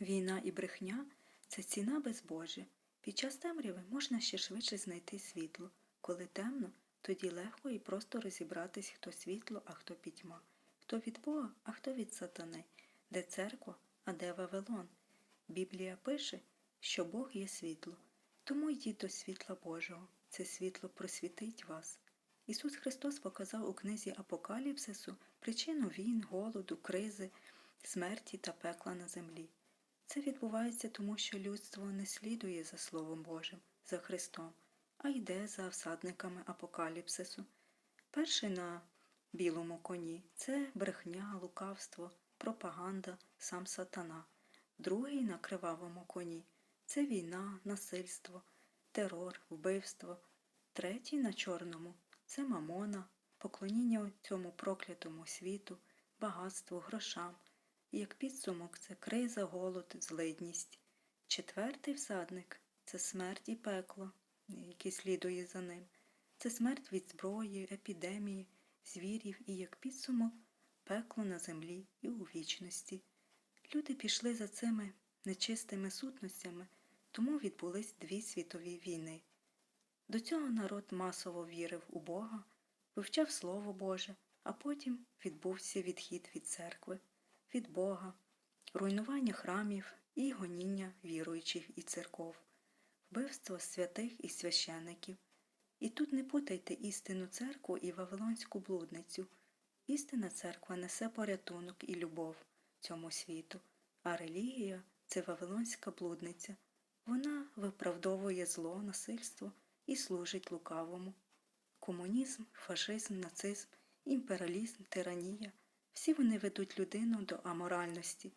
Війна і брехня це ціна безбожжя. Під час темряви можна ще швидше знайти світло. Коли темно, тоді легко і просто розібратись, хто світло, а хто пітьма, хто від Бога, а хто від сатани, де церква, а де Вавилон. Біблія пише, що Бог є світло, тому йдіть до світла Божого. Це світло просвітить вас. Ісус Христос показав у книзі Апокаліпсису причину війн, голоду, кризи, смерті та пекла на землі. Це відбувається тому, що людство не слідує за Словом Божим, за Христом, а йде за всадниками апокаліпсису. Перший на білому коні це брехня, лукавство, пропаганда, сам сатана. Другий на кривавому коні це війна, насильство, терор, вбивство. Третій на чорному це мамона, поклоніння цьому проклятому світу, багатству, грошам. Як підсумок це криза, голод, злидність. Четвертий всадник це смерть і пекло, яке слідує за ним. Це смерть від зброї, епідемії, звірів і як підсумок пекло на землі і у вічності. Люди пішли за цими нечистими сутностями, тому відбулись дві світові війни. До цього народ масово вірив у Бога, вивчав Слово Боже, а потім відбувся відхід від церкви, від Бога, руйнування храмів і гоніння віруючих і церков, вбивство святих і священиків. І тут не путайте істинну церкву і Вавилонську блудницю. Істинна церква несе порятунок і любов цьому світу, а релігія це Вавилонська блудниця. Вона виправдовує зло, насильство і служить лукавому. Комунізм, фашизм, нацизм, імперіалізм, тиранія всі вони ведуть людину до аморальності,